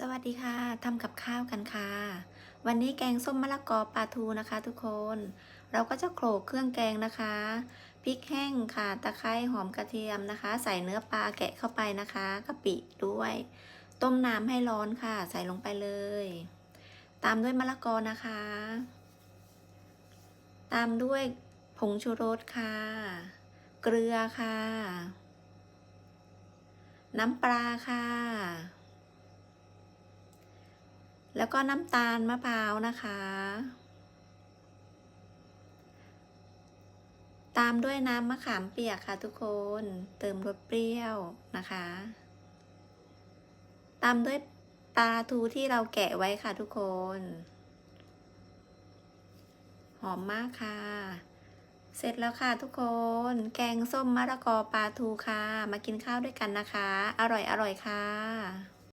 สวัสดีค่ะทำกับข้าวกันค่ะ วันนี้แกงส้มมะละกอปลาทูนะคะ ทุกคน เราก็จะโขลกเครื่องแกงนะคะพริกแห้งค่ะ ตะไคร้หอมกระเทียมนะคะ ใส่เนื้อปลาแกะเข้าไปนะคะกะปิด้วย ต้มน้ำให้ร้อนค่ะ ใส่ลงไปเลย ตามด้วยมะละกอนะคะ ตามด้วยผงชูรสค่ะ เกลือค่ะ น้ำปลาค่ะ แล้วก็น้ำตาลมะพร้าวนะคะ ตามด้วยน้ำมะขามเปียกค่ะทุกคน เติมรสเปรี้ยวนะคะ ตามด้วยปลาทูที่เราแกะไว้ค่ะทุกคน หอมมากค่ะ เสร็จแล้วค่ะทุกคน แกงส้มมะละกอปลาทูค่ะ มากินข้าวด้วยกันนะคะ อร่อยอร่อยค่ะ